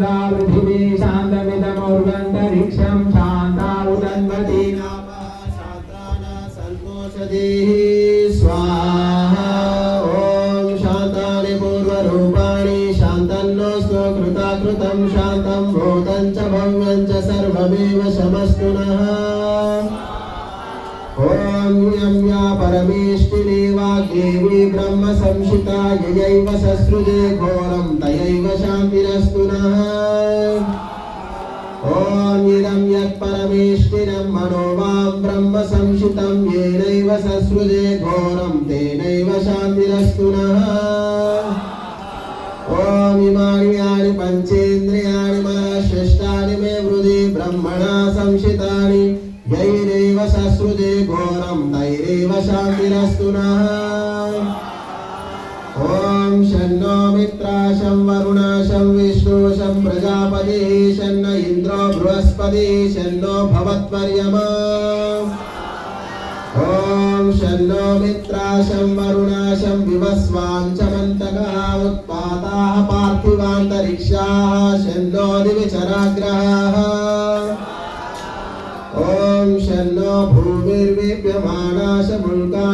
शान्तावृथिवी शान्तमिदमौर्गन्तरिक्षं शान्तावुदन्वती नामा शान्ताना सन्तोषधीः स्वाहा ॐ शान्तानि पूर्वरूपाणि शान्तन्नोऽस्तु कृताकृतं शान्तं भूतं च भव्यं च सर्वमेव शमस्तु नः ॐ यं या परमेष्टिनी वाग्देवी ब्रह्म संशिता ययैव ससृजे घोरं तयैव शान्तिरस्तु नः ॐ इदं यत्परमेष्टिनं मनो वां ब्रह्म संशितं येनैव ससृजे घोरं तेनैव शान्तिरस्तु नः ॐ इमानि यानि पञ्चेन्द्रियाणि मनःशिष्टानि मे हृदि ब्रह्मणा संशितानि జైరేవ శశ్రుజే ఘోరం దైరేవ శాంతిరస్తునా ఓం శన్నో మిత్ర శం వరుణ శం విష్ణు శం ప్రజాపతి శన్న ఇంద్రో బృహస్పతి శన్నో భవత్వర్యమ ఓం శన్నో మిత్ర శం వరుణ శం వివస్వాంచమంతక ఉత్పాతా పార్థివాంతరిక్షా శన్నో దివిచరాగ్రహ ఓం భూమిర్విప్యమానాశ ముల్కాని